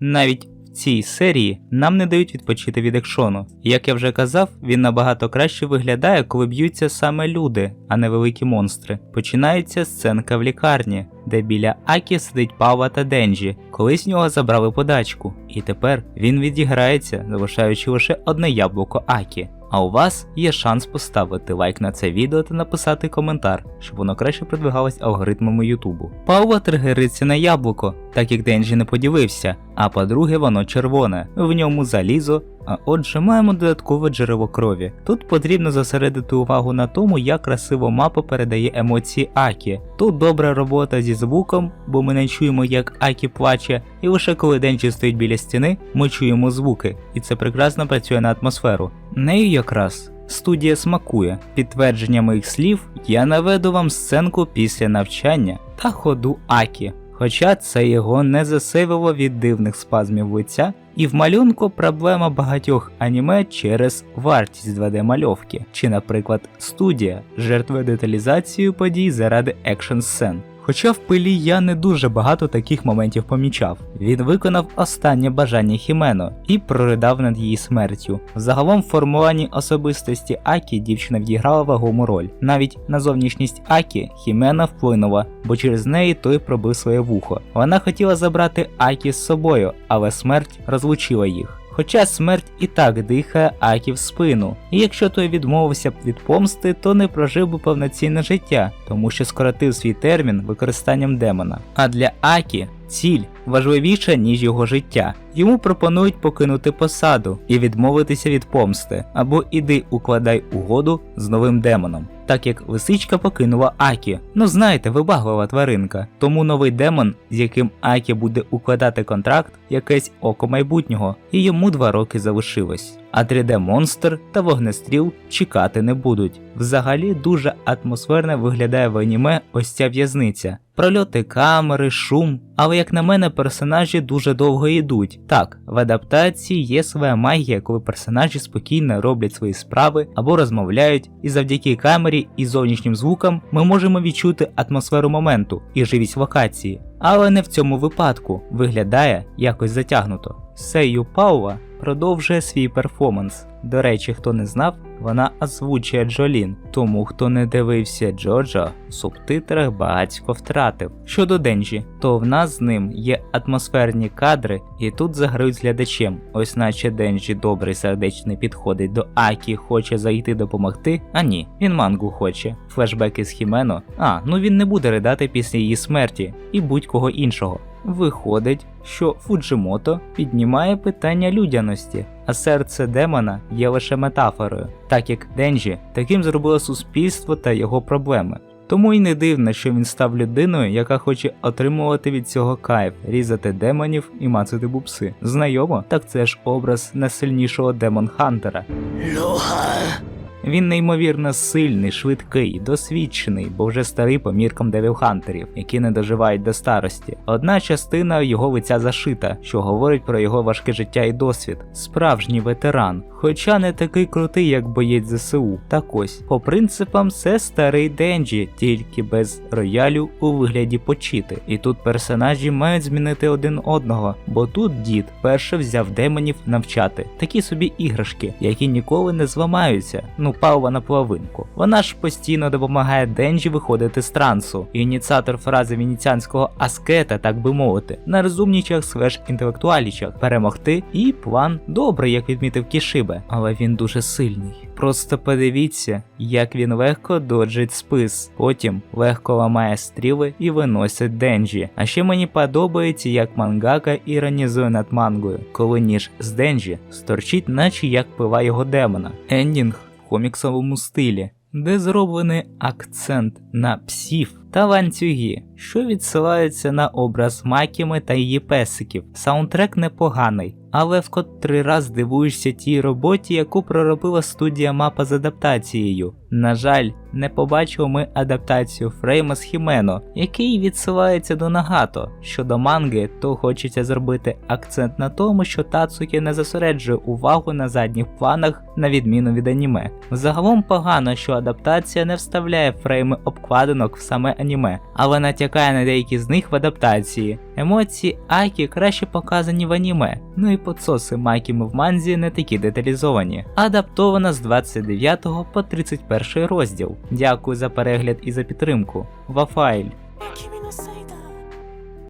Навіть в цій серії нам не дають відпочити від екшону. Як я вже казав, він набагато краще виглядає, коли б'ються саме люди, а не великі монстри. Починається сценка в лікарні, де біля Акі сидить Пава та Денджі. Колись нього забрали подачку, і тепер він відіграється, залишаючи лише одне яблуко Акі. А у вас є шанс поставити лайк на це відео та написати коментар, щоб воно краще продвигалось алгоритмами Ютубу. Паула тригериться на яблуко, так як Денджі не поділився, а по-друге, воно червоне, в ньому залізо. А отже, маємо додаткове джерело крові. Тут потрібно зосередити увагу на тому, як красиво мапа передає емоції Акі. Тут добра робота зі звуком, бо ми не чуємо, як Акі плаче, і лише коли Денджі стоїть біля стіни, ми чуємо звуки, і це прекрасно працює на атмосферу. Нею якраз студія смакує. Підтвердження моїх слів я наведу вам сценку після навчання та ходу Акі. Хоча це його не засейвило від дивних спазмів лиця, і в малюнку проблема багатьох аніме через вартість 2D мальовки, чи, наприклад, студія жертвує деталізацією подій заради екшн сцен. Хоча в пилі я не дуже багато таких моментів помічав. Він виконав останнє бажання Хімено і проридав над її смертю. Загалом в формуванні особистості Акі дівчина відіграла вагому роль. Навіть на зовнішність Акі Хімена вплинула, бо через неї той пробив своє вухо. Вона хотіла забрати Акі з собою, але смерть розлучила їх. Хоча смерть і так дихає Акі в спину, і якщо той відмовився б від помсти, то не прожив би повноцінне життя, тому що скоротив свій термін використанням демона. А для Акі ціль важливіша, ніж його життя. Йому пропонують покинути посаду і відмовитися від помсти, або іди укладай угоду з новим демоном. Так як лисичка покинула Акі. Ну знаєте, вибаглива тваринка. Тому новий демон, з яким Акі буде укладати контракт, якесь око майбутнього, і йому два роки залишилось. А 3D-монстр та вогнестріл чекати не будуть. Взагалі дуже атмосферно виглядає в аніме ось ця в'язниця. Прольоти камери, шум, але як на мене, персонажі дуже довго йдуть. Так, в адаптації є своя магія, коли персонажі спокійно роблять свої справи або розмовляють, і завдяки камері і зовнішнім звукам ми можемо відчути атмосферу моменту і живість локації. Але не в цьому випадку виглядає якось затягнуто. Сейю Паула продовжує свій перформанс. До речі, хто не знав, вона озвучує Джолін, тому хто не дивився Джоджо, в субтитрах багатько втратив. Щодо Денджі, то в нас з ним є атмосферні кадри, і тут заграють глядачем. Ось наче Денджі добрий сердечний підходить до Акі, хоче зайти допомогти. А ні, він мангу хоче. Флешбеки з Хімено. А, ну він не буде ридати після її смерті і будь-кого іншого. Виходить, що Фуджимото піднімає питання людяності, а серце демона є лише метафорою, так як Денджі таким зробило суспільство та його проблеми. Тому й не дивно, що він став людиною, яка хоче отримувати від цього кайф, різати демонів і мацати бубси. Знайомо? Так це ж образ найсильнішого демон Хантера. Він неймовірно сильний, швидкий, досвідчений, бо вже старий по міркам девілхантерів, які не доживають до старості. Одна частина його лиця зашита, що говорить про його важке життя і досвід. Справжній ветеран, хоча не такий крутий, як боєць ЗСУ. Так ось, по принципам, це старий Денджі, тільки без роялю у вигляді почити. І тут персонажі мають змінити один одного, бо тут дід перше взяв демонів навчати. Такі собі іграшки, які ніколи не зламаються. Ну, Паула на половинку. Вона ж постійно допомагає Денджі виходити з трансу. Ініціатор фрази венеціанського аскета, так би мовити, на розумнічах слеш інтелектуалічах перемогти. І план добрий, як відмітив Кішибе, але він дуже сильний. Просто подивіться, як він легко доджить спис, потім легко ламає стріли і виносить денджі. А ще мені подобається, як мангака іронізує над мангою, коли ніж з денджі сторчить, наче як пила його демона. Ендінг коміксовому стилі, де зроблений акцент на псів та ланцюги, що відсилаються на образ Макіми та її песиків. Саундтрек непоганий, але в котрий раз дивуєшся тій роботі, яку проробила студія мапа з адаптацією. На жаль, не побачили ми адаптацію Фрейма з Хімено, який відсилається до Нагато. Щодо манги, то хочеться зробити акцент на тому, що Тацукі не зосереджує увагу на задніх планах, на відміну від аніме. Загалом погано, що адаптація не вставляє фрейми обкладинок в саме аніме, але натякає на деякі з них в адаптації. Емоції Акі краще показані в аніме, ну і подсоси Макіми в манзі не такі деталізовані. Адаптована з 29 по 31 розділ. Дякую за перегляд і за підтримку. Вафайль.